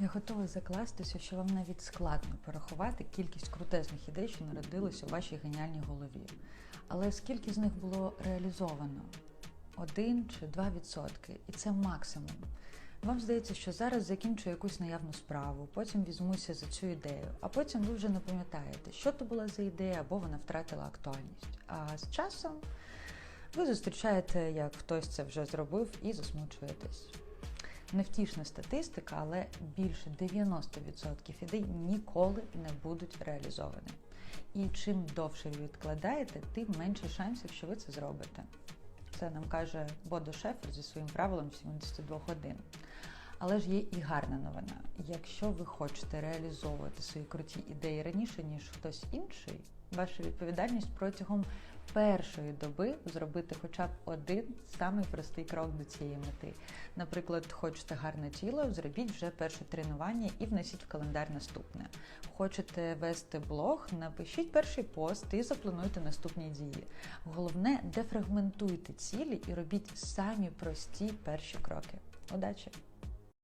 Я готова закластися, що вам навіть складно порахувати кількість крутезних ідей, що народилися у вашій геніальній голові. Але скільки з них було реалізовано? Один чи два відсотки, і це максимум. Вам здається, що зараз закінчу якусь наявну справу, потім візьмуся за цю ідею, а потім ви вже не пам'ятаєте, що то була за ідея, або вона втратила актуальність. А з часом ви зустрічаєте, як хтось це вже зробив, і засмучуєтесь. Невтішна статистика, але більше 90% ідей ніколи не будуть реалізовані. І чим довше ви відкладаєте, тим менше шансів, що ви це зробите. Це нам каже Бодо Шефер зі своїм правилом 72 годин. Але ж є і гарна новина. Якщо ви хочете реалізовувати свої круті ідеї раніше, ніж хтось інший, ваша відповідальність протягом першої доби зробити хоча б один самий простий крок до цієї мети. Наприклад, хочете гарне тіло, зробіть вже перше тренування і внесіть в календар наступне. Хочете вести блог, напишіть перший пост і заплануйте наступні дії. Головне, дефрагментуйте цілі і робіть самі прості перші кроки. Удачі!